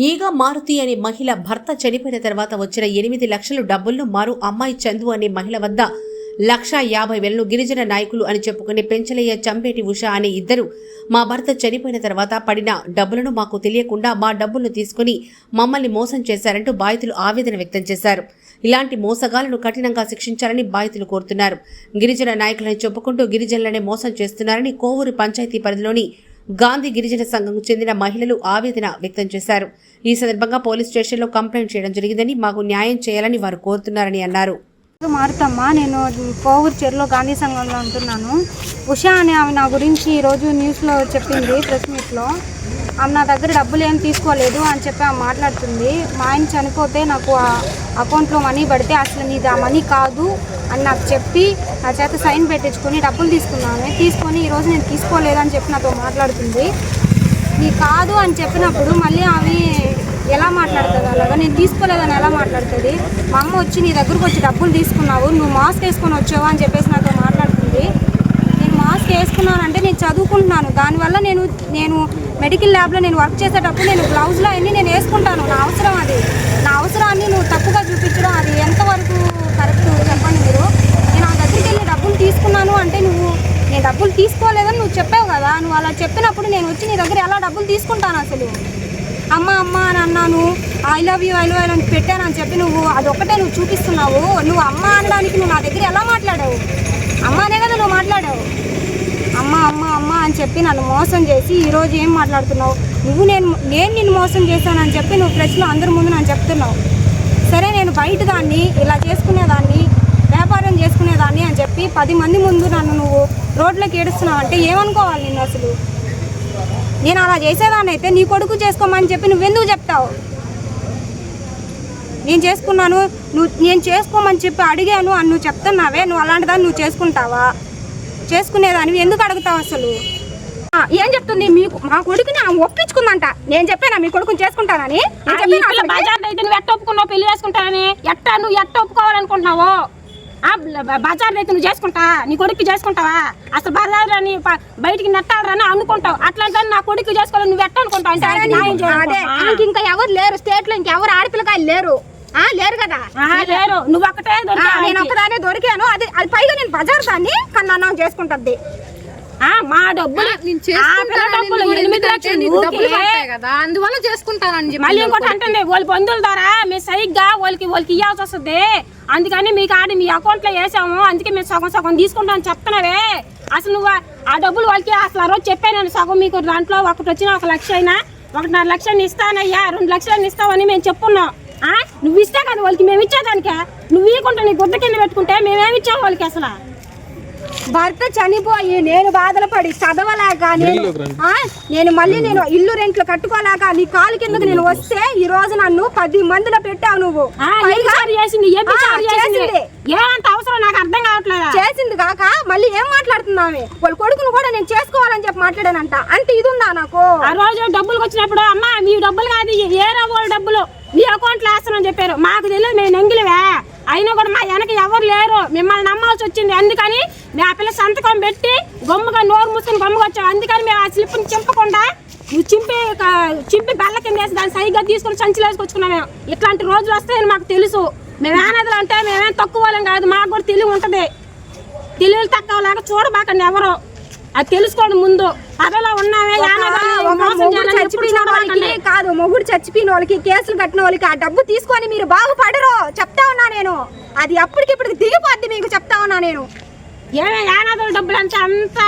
ఈగ మారుతి అనే మహిళ భర్త చనిపోయిన తర్వాత వచ్చిన ఎనిమిది లక్షలు డబ్బులను మరో అమ్మాయి చందు అనే మహిళ వద్ద లక్ష యాభై వేలను గిరిజన నాయకులు అని చెప్పుకునే పెంచలయ్య చంపేటి ఉష అనే ఇద్దరు మా భర్త చనిపోయిన తర్వాత పడిన డబ్బులను మాకు తెలియకుండా మా డబ్బులను తీసుకుని మమ్మల్ని మోసం చేశారంటూ బాధితులు ఆవేదన వ్యక్తం చేశారు. ఇలాంటి మోసగాలను కఠినంగా శిక్షించాలని బాధితులు కోరుతున్నారు. గిరిజన నాయకులని చెప్పుకుంటూ గిరిజనులనే మోసం చేస్తున్నారని కోవూరు పంచాయతీ పరిధిలోని గాంధీ గిరిజన సంఘంకు చెందిన మహిళలు ఆవేదన వ్యక్తం చేశారు. ఈ సందర్భంగా పోలీస్ స్టేషన్లో కంప్లైంట్ చేయడం జరిగిందని మాకు న్యాయం చేయాలని వారు కోరుతున్నారని అన్నారు. మారుతమ్మ నేను కోవూరు చెరులో గాంధీ సంఘంలో ఉంటున్నాను. ఉషా అనే ఆమె నా గురించి ఈరోజు న్యూస్లో చెప్పింది ప్రెస్ మీట్లో. ఆమె నా దగ్గర డబ్బులు ఏం తీసుకోలేదు అని చెప్పి ఆమె మాట్లాడుతుంది. మా ఆయన చనిపోతే నాకు ఆ అకౌంట్లో మనీ పడితే అసలు నీది ఆ మనీ కాదు. అని నాకు చెప్పి నా చేత సైన్ పెట్టించుకొని డబ్బులు తీసుకున్నాను. తీసుకొని ఈరోజు నేను తీసుకోలేదని చెప్పి నాతో మాట్లాడుతుంది. నీ కాదు అని చెప్పినప్పుడు మళ్ళీ ఆమె ఎలా మాట్లాడుతుంది అలాగా? నేను తీసుకోలేదని ఎలా మాట్లాడుతుంది? మా అమ్మ వచ్చి నీ దగ్గరకు వచ్చి డబ్బులు తీసుకున్నావు. నువ్వు మాస్క్ వేసుకొని వచ్చావా? అని చెప్పేసి నాతో మాట్లాడుతుంది. నేను మాస్క్ వేసుకున్నానంటే నేను చదువుకుంటున్నాను. దానివల్ల నేను నేను మెడికల్ ల్యాబ్లో నేను వర్క్ చేసేటప్పుడు నేను బ్లౌజ్లో అన్నీ నేను వేసుకుంటాను. నా అవసరం అది నా అవసరాన్ని నువ్వు తప్పుగా చూపించడం అది ఎంతవరకు కరెక్ట్ చెప్పండి మీరు నేను ఆ దగ్గరికి వెళ్ళి డబ్బులు తీసుకున్నాను అంటే నువ్వు నేను డబ్బులు తీసుకోలేదని నువ్వు చెప్పావు కదా. నువ్వు అలా చెప్పినప్పుడు నేను వచ్చి నీ దగ్గర ఎలా డబ్బులు తీసుకుంటాను అసలు? అమ్మ అమ్మ అని అన్నాను. I love you I love you అని పెట్టాను అని చెప్పి నువ్వు అదొక్కటే నువ్వు చూపిస్తున్నావు. నువ్వు అమ్మ అనడానికి నువ్వు నా దగ్గర ఎలా మాట్లాడావు? అమ్మ అనే కదా నువ్వు మాట్లాడావు. అమ్మ అమ్మ అమ్మ అని చెప్పి నన్ను మోసం చేసి ఈరోజు ఏం మాట్లాడుతున్నావు? నువ్వు నేను నేను నిన్ను మోసం చేశానని చెప్పి నువ్వు ప్రశ్న అందరి ముందు నన్ను చెప్తున్నావు. సరే నేను బయట దాన్ని ఇలా చేసుకునేదాన్ని వ్యాపారం చేసుకునేదాన్ని అని చెప్పి పది మంది ముందు నన్ను నువ్వు రోడ్లోకి ఏడుస్తున్నావు అంటే ఏమనుకోవాలి నిన్ను అసలు? నేను అలా చేసేదాన్ని అయితే నీ కొడుకు చేసుకోమని చెప్పి నువ్వెందుకు చెప్తావు? నేను చేసుకున్నాను నువ్వు నేను చేసుకోమని చెప్పి అడిగాను అని నువ్వు చెప్తున్నావే నువ్వు అలాంటి దాన్ని నువ్వు చేసుకుంటావా? చేసుకునేదాన్ని ఎందుకు అడుగుతావు అసలు? ఏం చెప్తుంది? మీకు మా కొడుకుని ఆమె ఒప్పించుకుందంట. నేను చెప్పానా మీ కొడుకుని చేసుకుంటానని? బజార్ అయితే నువ్వు ఎట్ట ఒప్పుకున్నావు పెళ్ళి చేసుకుంటావని ఎట్ట నువ్వు ఎట్ట ఒప్పుకోవాలనుకుంటున్నావు బజార్ అయితే నువ్వు చేసుకుంటా నీ కొడుకు చేసుకుంటావా? అసలు బజార్ అని బయటికి నెట్టాలని అనుకుంటావు. అట్లాంటి నా కొడుకు చేసుకోవాలని నువ్వు ఎట్ట అనుకుంటావు ఇంకా ఎవరు లేరు స్టేట్లో ఇంకెవరు ఆడపిల్లకాయలు లేరు. ఆ, లేరు కదా? ఆహా, లేరు. నువ్వు ఒక్కటే నేను. ఒక్కదానే దొరికాను. అది అది పైగా నేను బజార్ దాన్ని కన్నా అన్నం చేసుకుంటుంది ఆ, మా డబ్బులు ఎనిమిది లక్షలు కదా అందువల్ల చేసుకుంటానని చెప్పి మళ్ళీ ఇంకోటి అంటుంది వాళ్ళ బంధువుల ద్వారా మేము సరిగ్గా వాళ్ళకి వాళ్ళకి ఇవ్వాల్సి వస్తుంది. అందుకని మీకు ఆడి మీ అకౌంట్లో వేసాము అందుకే మేము సగం సగం తీసుకుంటాం చెప్తున్నావే. అసలు నువ్వు ఆ- డబ్బులు వాళ్ళకి అసలు ఆ రోజు చెప్పాను నేను సగం మీకు దాంట్లో ఒకటి వచ్చిన ఒక లక్ష అయినా ఒకటిన్నర లక్షని ఇస్తానయ్యా రెండు లక్షలని ఇస్తావని మేము చెప్పున్నాం? నువ్వు ఇస్తే కదా వాళ్ళకి మేము ఇచ్చేదానికే. నువ్వు ఇవ్వకుంటే నీ గుడ్డ కింద పెట్టుకుంటే మేమేమి ఇచ్చాము వాళ్ళకి అసలు? భర్త చనిపోయి నేను బాధలు పడి చదవలేక నేను ఆ, నేను మళ్ళీ నేను ఇల్లు రెంట్లు కట్టుకోలేక నీ కాలు కిందకు నేను వస్తే ఈ రోజు నన్ను పది మందిలో పెట్టావు నువ్వు. చేసింది? కాక మళ్ళీ ఏం మాట్లాడుతున్నావే వాళ్ళ కొడుకును కూడా నేను చేసుకోవాలని చెప్పి మాట్లాడానంట. అంటే ఇది ఉందా నాకు? ఆ రోజు డబ్బులు వచ్చినప్పుడు అమ్మ మీ డబ్బులు కాదు ఏ వాళ్ళ డబ్బులు. మీ అకౌంట్లో వేస్తానని చెప్పారు. మాకు తెలియదు మేము నెంగిలివే. అయినా కూడా మా వెనక ఎవరు లేరు. మిమ్మల్ని నమ్మాల్సి వచ్చింది. అందుకని మా ఆ పిల్ల సంతకం పెట్టి గమ్ముగా నోరు మూసుకుని గమ్ముగా వచ్చాం అందుకని మేము ఆ స్లిప్ని చింపకుండా నువ్వు చింపి చింపి బెల్ల కింద వేసి దాన్ని సరిగ్గా తీసుకొని సంచిలో వేసుకొచ్చుకున్నాం మేము. ఇట్లాంటి రోజులు వస్తాయని మాకు తెలుసు. మేము ఏనాదులు అంటే మేమేం తక్కువ వాళ్ళం కాదు. మాకు కూడా తెలివి ఉంటుంది. తెలివి తక్కువలాగా చూడబాకండి ఎవరు. అది తెలుసుకోండి ముందు. పదలో ఉన్నామే. కాదు మొగుడు చచ్చిపోయిన వాళ్ళకి కేసులు కట్టిన వాళ్ళకి ఆ డబ్బు తీసుకొని మీరు బాగుపడరు. చెప్తా ఉన్నా నేను. అది అప్పటికిప్పటికి దిగిపోద్ది మీకు చెప్తా ఉన్నా నేను. ఏమే యానాదుల డబ్బులు అంటే అంత